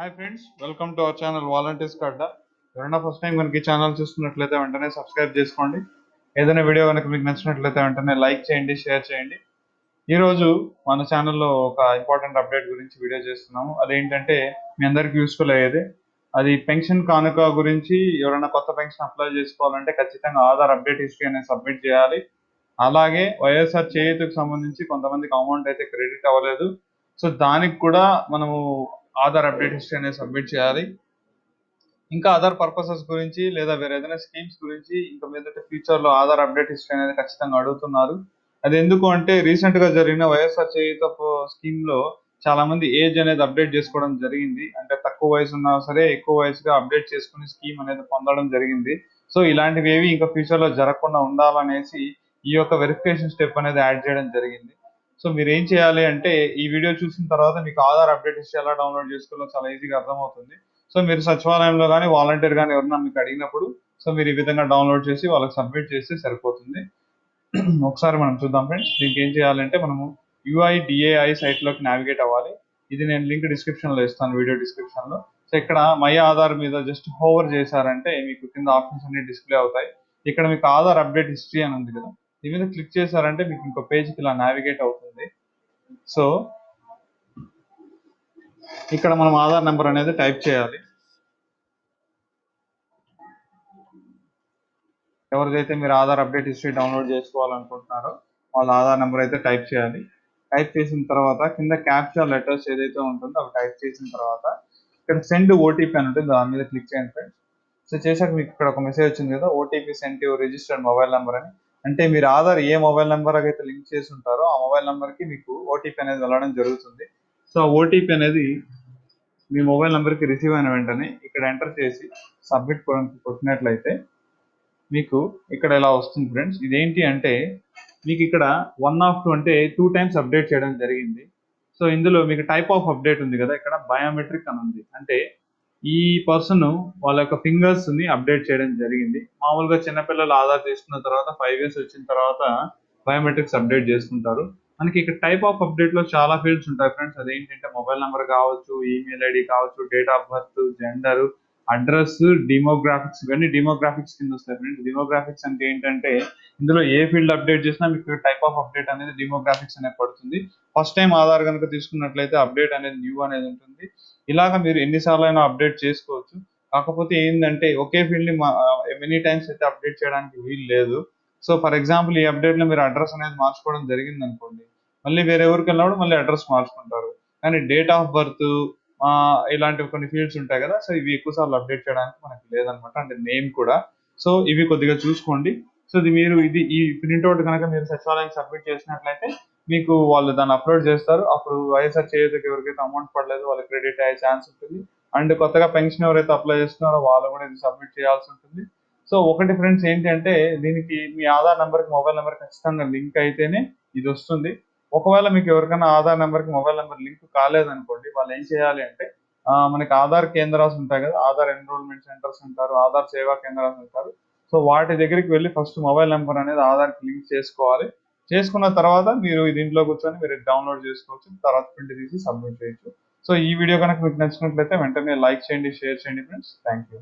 Hi friends welcome to our channel volunteers కడ్డ ఎవరైనా first time కనుక ఈ ఛానల్ చూస్తున్నట్లయితే వెంటనే సబ్స్క్రైబ్ చేసుకోండి. ఏదైనా వీడియో కనుక మీకు నచ్చినట్లయితే వెంటనే లైక్ చేయండి షేర్ చేయండి. ఈరోజు మన ఛానల్లో ఒక ఇంపార్టెంట్ అప్డేట్ గురించి వీడియో చేస్తున్నాము. అదేంటంటే మీ అందరికి యూస్ఫుల్ అయ్యేది. అది పెన్షన్ కానుక గురించి ఎవరైనా కొత్త పెన్షన్ అప్లై చేసుకోవాలంటే ఖచ్చితంగా ఆధార్ అప్డేట్ హిస్టరీ అనేది సబ్మిట్ చేయాలి. అలాగే వైఎస్ఆర్ చేయూతకు సంబంధించి కొంతమందికి అమౌంట్ అయితే క్రెడిట్ అవ్వలేదు. సో దానికి కూడా మనము ఆధార్ అప్డేట్ హిస్టరీ అనేది సబ్మిట్ చేయాలి. ఇంకా అదర్ పర్పసెస్ గురించి లేదా వేరే ఏదైనా స్కీమ్స్ గురించి ఇంకా మీదట ఫ్యూచర్లో ఆధార్ అప్డేట్ హిస్టరీ అనేది ఖచ్చితంగా అడుగుతున్నారు. అది ఎందుకు అంటే రీసెంట్గా జరిగిన వైఎస్ఆర్ చేయుత స్కీమ్లో చాలా మంది ఏజ్ అనేది అప్డేట్ చేసుకోవడం జరిగింది. అంటే తక్కువ వయసు ఉన్నా సరే ఎక్కువ వయసుగా అప్డేట్ చేసుకుని స్కీమ్ అనేది పొందడం జరిగింది. సో ఇలాంటివి ఏవి ఇంకా ఫ్యూచర్లో జరగకుండా ఉండాలనేసి ఈ యొక్క వెరిఫికేషన్ స్టెప్ అనేది యాడ్ చేయడం జరిగింది. సో మీరు ఏం చేయాలి అంటే ఈ వీడియో చూసిన తర్వాత మీకు ఆధార్ అప్డేట్ హిస్టరీ ఎలా డౌన్లోడ్ చేసుకోవాలో చాలా ఈజీగా అర్థమవుతుంది. సో మీరు సచివాలయంలో కానీ వాలంటీర్ కానీ ఎవరన్నా మీకు అడిగినప్పుడు సో మీరు ఈ విధంగా డౌన్లోడ్ చేసి వాళ్ళకి సబ్మిట్ చేస్తే సరిపోతుంది. ఒకసారి మనం చూద్దాం ఫ్రెండ్స్ దీనికి ఏం చేయాలంటే మనము యుఐడిఏఐ సైట్లోకి నావిగేట్ అవ్వాలి. ఇది నేను లింక్ డిస్క్రిప్షన్లో ఇస్తాను వీడియో డిస్క్రిప్షన్లో. సో ఇక్కడ మై ఆధార్ మీద జస్ట్ హోవర్ చేశారంటే మీకు కింద ఆప్షన్స్ అన్ని డిస్ప్లే అవుతాయి. ఇక్కడ మీకు ఆధార్ అప్డేట్ హిస్టరీ అని ఉంది కదా దీని మీద క్లిక్ చేశారంటే మీకు ఇంకో పేజ్కి ఇలా నావిగేట్ అవుతుంది. సో ఇక్కడ మనం ఆధార్ నెంబర్ అనేది టైప్ చేయాలి. ఎవరిదైతే మీరు ఆధార్ అప్డేట్ హిస్టరీ డౌన్లోడ్ చేసుకోవాలనుకుంటున్నారో వాళ్ళ ఆధార్ నెంబర్ అయితే టైప్ చేయాలి. టైప్ చేసిన తర్వాత కింద క్యాప్చర్ లెటర్స్ ఏదైతే ఉంటుందో అవి టైప్ చేసిన తర్వాత ఇక్కడ సెండ్ ఓటీపీ అని ఉంటుంది దాని మీద క్లిక్ చేయండి ఫ్రెండ్స్ సో చేశాక మీకు ఇక్కడ ఒక మెసేజ్ వచ్చింది కదా OTP send your registered mobile number అని. అంటే మీరు ఆధార్ ఏ మొబైల్ నెంబర్ అయితే లింక్ చేసి ఉంటారో ఆ మొబైల్ నెంబర్కి మీకు ఓటీపీ అనేది వెళ్ళడం జరుగుతుంది. సో ఓటీపీ అనేది మీ మొబైల్ నెంబర్కి రిసీవ్ అయిన వెంటనే ఇక్కడ ఎంటర్ చేసి సబ్మిట్ కొట్టినట్లయితే మీకు ఇక్కడ ఇలా వస్తుంది ఫ్రెండ్స్. ఇదేంటి అంటే మీకు ఇక్కడ వన్ ఆఫ్ టూ అంటే టూ టైమ్స్ అప్డేట్ చేయడం జరిగింది. సో ఇందులో మీకు టైప్ ఆఫ్ అప్డేట్ ఉంది కదా ఇక్కడ బయోమెట్రిక్ అని ఉంది. అంటే ఈ పర్సన్ వాళ్ళ యొక్క ఫింగర్స్ని అప్డేట్ చేయడం జరిగింది. మామూలుగా చిన్నపిల్లలు ఆధార్ తీసుకున్న తర్వాత ఫైవ్ ఇయర్స్ వచ్చిన తర్వాత బయోమెట్రిక్స్ అప్డేట్ చేసుకుంటారు. మనకి ఇక్కడ టైప్ ఆఫ్ అప్డేట్లో చాలా ఫీల్డ్స్ ఉంటాయి ఫ్రెండ్స్ అదేంటంటే మొబైల్ నెంబర్ కావచ్చు ఈమెయిల్ ఐడి కావచ్చు date of birth gender address demographics ఇవన్నీ డిమోగ్రాఫిక్స్ కింద వస్తాయి ఫ్రెండ్స్ డిమోగ్రాఫిక్స్ అంటే ఏంటంటే ఇందులో ఏ ఫీల్డ్ అప్డేట్ చేసినా మీకు టైప్ ఆఫ్ అప్డేట్ అనేది డిమోగ్రాఫిక్స్ అనేది పడుతుంది. ఫస్ట్ టైం ఆధార్ కనుక తీసుకున్నట్లయితే అప్డేట్ అనేది న్యూ అనేది ఉంటుంది. ఇలాగ మీరు ఎన్నిసార్లు అయినా అప్డేట్ చేసుకోవచ్చు. కాకపోతే ఏంటంటే ఒకే ఫీల్డ్ని మెనీ టైమ్స్ అయితే అప్డేట్ చేయడానికి వీలు లేదు. సో ఫర్ ఎగ్జాంపుల్ ఈ అప్డేట్లో మీరు అడ్రస్ అనేది మార్చుకోవడం జరిగింది అనుకోండి మళ్ళీ వేరే ఊరికి వెళ్ళినప్పుడు మళ్ళీ అడ్రస్ మార్చుకుంటారు. కానీ డేట్ ఆఫ్ బర్త్ ఇలాంటివి కొన్ని ఫీల్డ్స్ ఉంటాయి కదా సో ఇవి ఎక్కువ సార్లు అప్డేట్ చేయడానికి మనకి లేదనమాట అంటే నేమ్ కూడా. సో ఇవి కొద్దిగా చూసుకోండి. సో ఇది మీరు ఇది ఈ ప్రింట్అవుట్ కనుక మీరు సచివాలయానికి సబ్మిట్ చేసినట్లయితే మీకు వాళ్ళు దాన్ని అప్లోడ్ చేస్తారు. అప్పుడు వైఎస్ఆర్ చేయదుకు ఎవరికైతే అమౌంట్ పడలేదు వాళ్ళకి క్రెడిట్ అయ్యే ఛాన్స్ ఉంటుంది. అండ్ కొత్తగా పెన్షన్ ఎవరైతే అప్లై చేస్తున్నారో వాళ్ళు కూడా ఇది సబ్మిట్ చేయాల్సి ఉంటుంది. సో ఒకటి ఫ్రెండ్స్ ఏంటంటే దీనికి మీ ఆధార్ నెంబర్కి మొబైల్ నెంబర్ ఖచ్చితంగా లింక్ అయితేనే ఇది వస్తుంది. ఒకవేళ మీకు ఎవరికైనా ఆధార్ నెంబర్కి మొబైల్ నెంబర్ లింక్ కాలేదనుకోండి వాళ్ళు ఏం చేయాలి అంటే మనకి ఆధార్ కేంద్రాలు ఉంటాయి కదా ఆధార్ ఎన్రోల్మెంట్ సెంటర్స్ ఉంటారు ఆధార్ సేవా కేంద్రాలు ఉంటారు. సో వాటి దగ్గరికి వెళ్ళి ఫస్ట్ మొబైల్ నెంబర్ అనేది ఆధార్కి లింక్ చేసుకోవాలి. చేసుకున్న తర్వాత మీరు దీంట్లో కూర్చొని మీరు డౌన్లోడ్ చేసుకోవచ్చు తర్వాత ప్రింట్ తీసి సబ్మిట్ చేయొచ్చు. సో ఈ వీడియో కనుక మీకు నచ్చినట్లయితే వెంటనే లైక్ చేయండి షేర్ చేయండి ఫ్రెండ్స్. Thank you